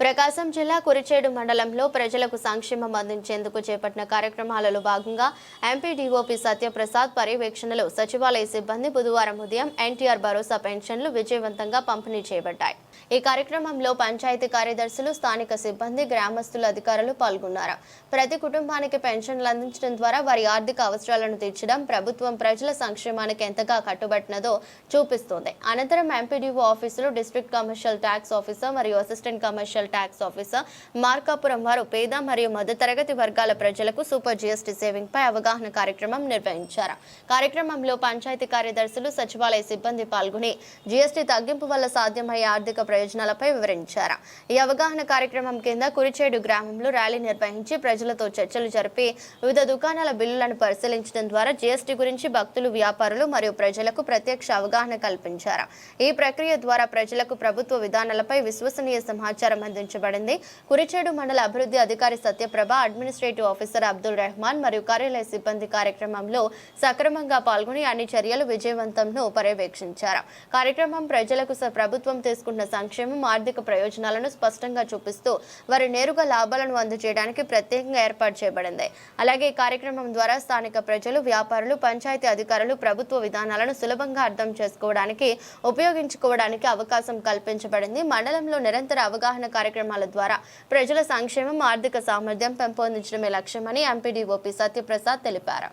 ప్రకాశం జిల్లా కురిచేడు మండలంలో ప్రజలకు సంక్షేమం అందించేందుకు చేపట్టిన కార్యక్రమాలలో భాగంగా ఎంపీ డీఓపీ సత్యప్రసాద్ పర్యవేక్షణలో సచివాలయ సిబ్బంది బుధవారం ఉదయం ఎన్టీఆర్ భరోసా పెన్షన్లు విజయవంతంగా పంపిణీ చేయబడ్డాయి. ఈ కార్యక్రమంలో పంచాయతీ కార్యదర్శులు స్థానిక సిబ్బంది గ్రామస్తులు అధికారులు పాల్గొన్నారు. ప్రతి కుటుంబానికి పెన్షన్లు అందించడం ద్వారా వారి ఆర్థిక అవసరాలను తీర్చడం ప్రభుత్వం ప్రజల సంక్షేమానికి ఎంతగా కట్టుబట్టినదో చూపిస్తోంది. అనంతరం ఎంపీడీఓ ఆఫీసులో డిస్ట్రిక్ట్ కమర్షియల్ ట్యాక్స్ ఆఫీసర్ మరియు assistant commercial tax officer Markapuram వారు పేద మరియు మధ్యతరగతి వర్గాల ప్రజలకు సూపర్ జీఎస్టీ సేవింగ్ పై అవగాహన కార్యక్రమం నిర్వహించారు. కార్యక్రమంలో పంచాయతీ కార్యదర్శులు సచివాలయ సిబ్బంది పాల్గొని జీఎస్టీ తగ్గింపు వల్ల సాధ్యమయ్యే ఆర్థిక ప్రయోజనాలపై వివరించారు. ఈ అవగాహన కార్యక్రమం కింద కురిచేడు గ్రామంలో ర్యాలీ నిర్వహించి ప్రజలతో చర్చలు జరిపి వివిధ దుకాణాల బిల్లులను పరిశీలించడం ద్వారా జీఎస్టీ గురించి భక్తులు వ్యాపారులు మరియు ప్రజలకు ప్రత్యక్ష అవగాహన కల్పించారు. ఈ ప్రక్రియ ద్వారా ప్రజలకు ప్రభుత్వ విధానాలపై విశ్వసనీయ సమాచారం అందించబడింది. కురిచేడు మండల అభివృద్ధి అధికారి సత్యప్రభ అడ్మినిస్ట్రేటివ్ ఆఫీసర్ అబ్దుల్ రెహమాన్ మరియు కార్యాలయ సిబ్బంది కార్యక్రమంలో సక్రమంగా పాల్గొని అన్ని చర్యలు విజయవంతంను పర్యవేక్షించారు. కార్యక్రమం ప్రజలకు ప్రభుత్వం తీసుకున్న సంక్షేమం ఆర్థిక ప్రయోజనాలను స్పష్టంగా చూపిస్తూ వారి నేరుగా లాభాలను అందజేయడానికి ప్రత్యేకంగా ఏర్పాటు చేయబడింది. అలాగే ఈ కార్యక్రమం ద్వారా స్థానిక ప్రజలు వ్యాపారులు పంచాయతీ అధికారులు ప్రభుత్వ విధానాలను సులభంగా అర్థం చేసుకోవడానికి ఉపయోగించుకోవడానికి అవకాశం కల్పించబడింది. మండలంలో నిరంతర అవగాహన కార్యక్రమాల ద్వారా ప్రజల సంక్షేమం ఆర్థిక సామర్థ్యం పెంపొందించడమే లక్ష్యమని ఎంపీడీఓపీ సత్యప్రసాద్ తెలిపారు.